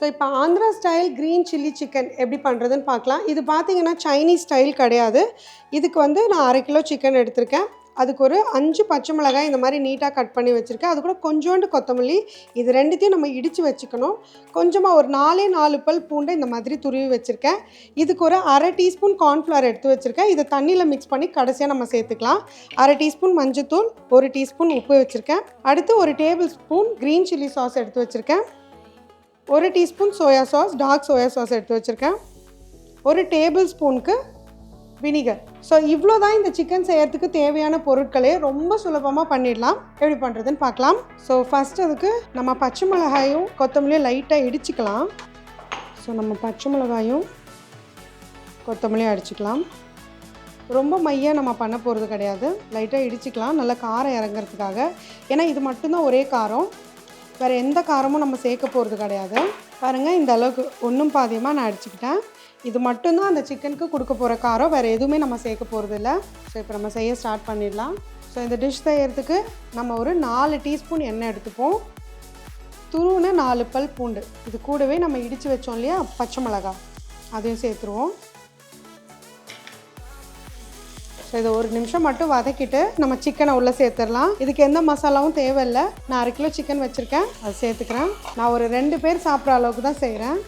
So இப்போ Andhra style green chilli chicken எப்படி பண்ணுறதுன்னு பார்க்கலாம். இது பார்த்தீங்கன்னா சைனீஸ் ஸ்டைல் கிடையாது. இதுக்கு வந்து நான் அரை கிலோ சிக்கன் எடுத்திருக்கேன். அதுக்கு ஒரு அஞ்சு பச்சை மிளகாய் இந்த மாதிரி நீட்டாக கட் பண்ணி வச்சுருக்கேன். அது கூட கொஞ்சோண்டு கொத்தமல்லி. இது ரெண்டுத்தையும் நம்ம இடித்து வச்சுக்கணும். கொஞ்சமாக ஒரு நாலே நாலு பல் பூண்டை இந்த மாதிரி துருவி வச்சுருக்கேன். இதுக்கு ஒரு அரை டீஸ்பூன் கார்ன்ஃப்ளவர் எடுத்து வச்சுருக்கேன். இதை தண்ணியில் மிக்ஸ் பண்ணி கடைசியாக நம்ம சேர்த்துக்கலாம். அரை டீஸ்பூன் மஞ்சத்தூள் ஒரு டீஸ்பூன் உப்பு வச்சுருக்கேன். அடுத்து ஒரு tablespoon green chilli sauce எடுத்து வச்சுருக்கேன். ஒரு teaspoon soya sauce dark soya sauce எடுத்து வச்சுருக்கேன். ஒரு டேபிள் ஸ்பூனுக்கு வினிகர் ஸோ இவ்வளோ தான் இந்த சிக்கன் செய்யறதுக்கு தேவையான பொருட்களே. ரொம்ப சுலபமாக பண்ணிடலாம். எப்படி பண்ணுறதுன்னு பார்க்கலாம். ஸோ ஃபஸ்ட் அதுக்கு நம்ம பச்சை மிளகாயும் கொத்தமல்லியும் லைட்டாக இடிச்சுக்கலாம். ஸோ நம்ம பச்சை மிளகாயும் கொத்தமல்லியும் அடிச்சுக்கலாம். ரொம்ப மையாக நம்ம பண்ண போகிறது கிடையாது. லைட்டாக இடிச்சுக்கலாம். நல்லா காரம் இறங்குறதுக்காக. ஏன்னா இது மட்டும்தான் ஒரே காரம். வேறு எந்த காரமும் நம்ம சேர்க்க போகிறது கிடையாது. பாருங்கள் இந்த அளவுக்கு ஒன்றும் பாதியமாக நான் அடிச்சுக்கிட்டேன். இது மட்டும்தான் அந்த சிக்கனுக்கு கொடுக்க போகிற காரம் வேறு எதுவுமே நம்ம சேர்க்க போகிறது இல்லை. ஸோ இப்போ நம்ம செய்ய ஸ்டார்ட் பண்ணிடலாம். ஸோ இந்த டிஷ் செய்யறதுக்கு நம்ம ஒரு நாலு டீஸ்பூன் எண்ணெய் எடுத்துப்போம். துருவுன நாலு பல் பூண்டு. இது கூடவே நம்ம இடித்து வச்சோம் இல்லையா பச்சை மிளகா அதையும் சேர்த்துருவோம். ஸோ இதை ஒரு நிமிஷம் மட்டும் வதக்கிட்டு நம்ம சிக்கனை உள்ளே சேர்த்துடலாம். இதுக்கு எந்த மசாலாவும் தேவையில்லை. நான் அரை கிலோ சிக்கன் வச்சுருக்கேன். அதை சேர்த்துக்கிறேன். நான் ஒரு ரெண்டு பேர் சாப்பிட்ற அளவுக்கு தான் செய்கிறேன்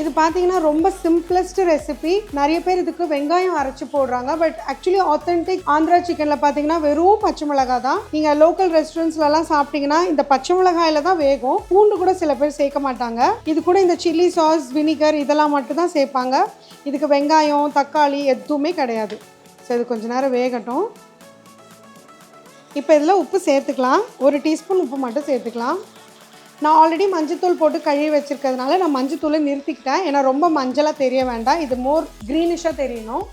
இது பார்த்தீங்கன்னா ரொம்ப சிம்பிளஸ்ட் ரெசிபி நிறைய பேர் இதுக்கு வெங்காயம் அரைச்சி போடுறாங்க. பட் ஆக்சுவலி ஆத்தென்டிக் ஆந்திரா சிக்கனில் பார்த்தீங்கன்னா வெறும் பச்சை மிளகாய் தான். நீங்கள் லோக்கல் ரெஸ்டாரண்ட்ஸ்லலாம் சாப்பிட்டீங்கன்னா இந்த பச்சை மிளகாயில் தான் வேகும். பூண்டு கூட சில பேர் சேர்க்க மாட்டாங்க. இது கூட இந்த சில்லி சாஸ் வினிகர் இதெல்லாம் மட்டும் தான் சேர்ப்பாங்க. இதுக்கு வெங்காயம் தக்காளி எதுவுமே கிடையாது. ஸோ இது கொஞ்சம் நேரம் வேகட்டும். இப்போ இதில் உப்பு சேர்த்துக்கலாம். ஒரு டீஸ்பூன் உப்பு மட்டும் சேர்த்துக்கலாம். நான் ஆல்ரெடி மஞ்சத்தூள் போட்டு கழுவி வச்சுருக்கிறதுனால நான் மஞ்சத்தூளை நிறுத்திக்கிட்டேன். ஏன்னா ரொம்ப மஞ்சளாக தெரிய வேண்டாம். இது மோர் க்ரீனிஷாக தெரியணும்.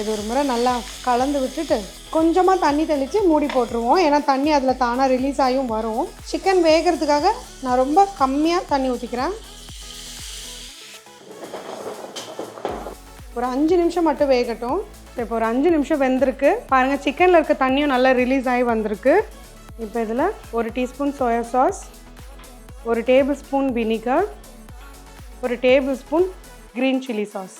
இது ஒரு முறை நல்லா கலந்து விட்டுட்டு கொஞ்சமாக தண்ணி தெளித்து மூடி போட்டுருவோம். ஏன்னா தண்ணி அதில் தானாக ரிலீஸ் ஆகியும் வரும். சிக்கன் வேகிறதுக்காக நான் ரொம்ப கம்மியாக தண்ணி ஊற்றிக்கிறேன் ஒரு அஞ்சு நிமிஷம் மட்டும் வேகட்டும். இப்போ ஒரு அஞ்சு நிமிஷம் வெந்திருக்கு. பாருங்கள் சிக்கனில் இருக்க தண்ணியும் நல்லா ரிலீஸ் ஆகி வந்திருக்கு. இப்போ இதில் ஒரு டீஸ்பூன் சோயா சாஸ் ஒரு டேபிள் ஸ்பூன் வினிகர் ஒரு tablespoon green chilli sauce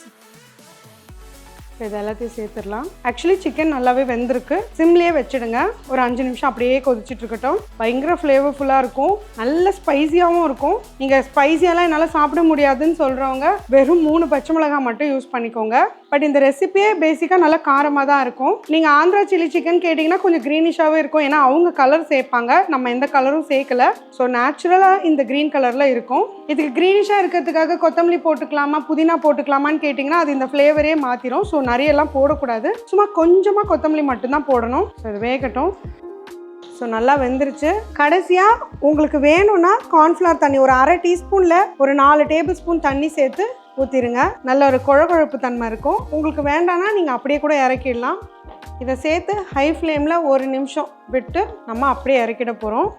இப்போ இது எல்லாத்தையும் சேர்த்துடலாம். ஆக்சுவலி சிக்கன் நல்லாவே வெந்திருக்கு. சிம்லேயே வச்சுடுங்க. ஒரு அஞ்சு நிமிஷம் அப்படியே கொதிச்சிட்டு இருக்கட்டும். பயங்கர ஃப்ளேவர்ஃபுல்லாக இருக்கும். நல்ல ஸ்பைசியாகவும் இருக்கும். நீங்கள் ஸ்பைசியாலாம் என்னால் சாப்பிட முடியாதுன்னு சொல்கிறவங்க வெறும் மூணு பச்சை மிளகாய் மட்டும் யூஸ் பண்ணிக்கோங்க. பட் இந்த ரெசிபியே பேசிக்காக நல்லா காரமாக தான் இருக்கும். நீங்கள் ஆந்திரா சில்லி சிக்கன் கேட்டிங்கன்னா கொஞ்சம் க்ரீனிஷாகவே இருக்கும். ஏன்னா அவங்க கலர் சேர்ப்பாங்க. நம்ம எந்த கலரும் சேர்க்கல. ஸோ நேச்சுரலாக இந்த க்ரீன் கலரில் இருக்கும். இதுக்கு க்ரீனிஷாக இருக்கிறதுக்காக கொத்தமல்லி போட்டுக்கலாமா புதினா போட்டுக்கலாமான்னு கேட்டிங்கன்னா அது இந்த ஃப்ளேவரே மாற்றிடும் ஸோ நிறையெல்லாம் போடக்கூடாது. சும்மா கொஞ்சமாக கொத்தமல்லி மட்டும்தான் போடணும். ஸோ இது வேகட்டும். ஸோ நல்லா வெந்துருச்சு. கடைசியாக உங்களுக்கு வேணும்னா கார்ன்ஃப்ளவர் தண்ணி ஒரு அரை டீஸ்பூனில் ஒரு நாலு டேபிள் ஸ்பூன் தண்ணி சேர்த்து ஊற்றிடுங்க நல்ல ஒரு குழகுழப்பு தன்மை இருக்கும். உங்களுக்கு வேண்டாம்னா நீங்கள் அப்படியே கூட இறக்கிடலாம். இதை சேர்த்து ஹை ஃப்ளேமில் ஒரு நிமிஷம் விட்டு நம்ம அப்படியே இறக்கிட போகிறோம்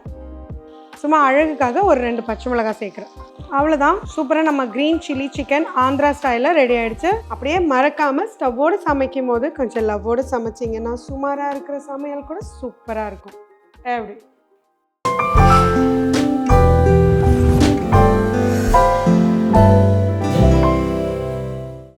சும்மா அழகுக்காக ஒரு ரெண்டு பச்சை மிளகாய் சேர்க்குறேன். அவ்வளோதான் சூப்பராக நம்ம க்ரீன் சில்லி சிக்கன் ஆந்திரா ஸ்டைலில் ரெடி ஆகிடுச்சு அப்படியே மறக்காமல் ஸ்டவ்வோடு சமைக்கும் போது கொஞ்சம் லவ்வோடு சமைச்சிங்கன்னா சுமாராக இருக்கிற சமையல் கூட சூப்பராக இருக்கும். எப்படி?